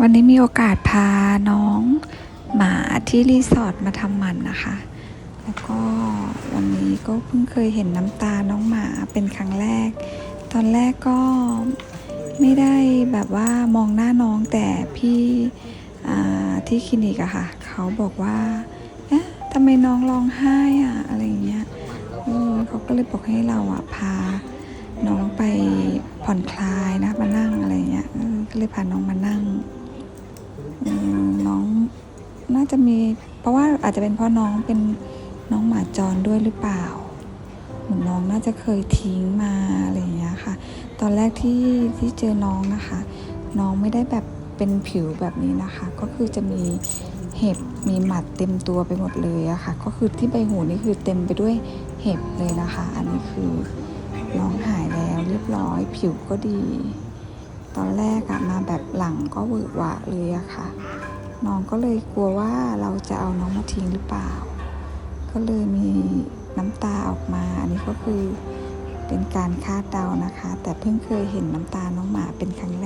วันนี้มีโอกาสพาน้องหมาที่รีสอร์ทมาทำหมันนะคะ แล้วก็วันนี้ก็เพิ่งเคยเห็นน้ำตาน้องหมาเป็นครั้งแรก ตอนแรกก็ไม่ได้แบบว่ามองหน้าน้องแต่พี่ที่คลินิกอะค่ะ เขาบอกว่าเอ๊ะทำไมน้องร้องไห้อะอะไรอย่างเงี้ยเขาก็เลยบอกให้เราอะพาน้องไปผ่อนคลายนะมานั่งอะไรเงี้ยก็เลยพาน้องมานั่ง จะมี เพราะว่าอาจจะเป็นเพราะน้องเป็นน้องหมาจรด้วยหรือเปล่าเหมือนน้องน่าจะเคยทิ้งมาอะไรอย่างเงี้ยค่ะ ตอนแรกที่ที่เจอน้องนะคะ น้องไม่ได้แบบเป็นผิวแบบนี้นะคะ ก็คือจะมีเห็บมีหมัดเต็มตัวไปหมดเลยอะค่ะ ก็คือที่ใบหูนี่คือเต็มไปด้วยเห็บเลยนะคะ อันนี้คือน้องหายแล้วเรียบร้อยผิวก็ดี ตอนแรกอะมาแบบหลังก็หวือหวะเลยอะค่ะ น้องก็เลยกลัวว่าเราจะเอาน้องมาทิ้งหรือเปล่า ก็เลยมีน้ำตาออกมา อันนี้ก็คือเป็นการคาดเดานะคะ แต่เพิ่งเคยเห็นน้ำตาน้องหมาเป็นครั้งแรก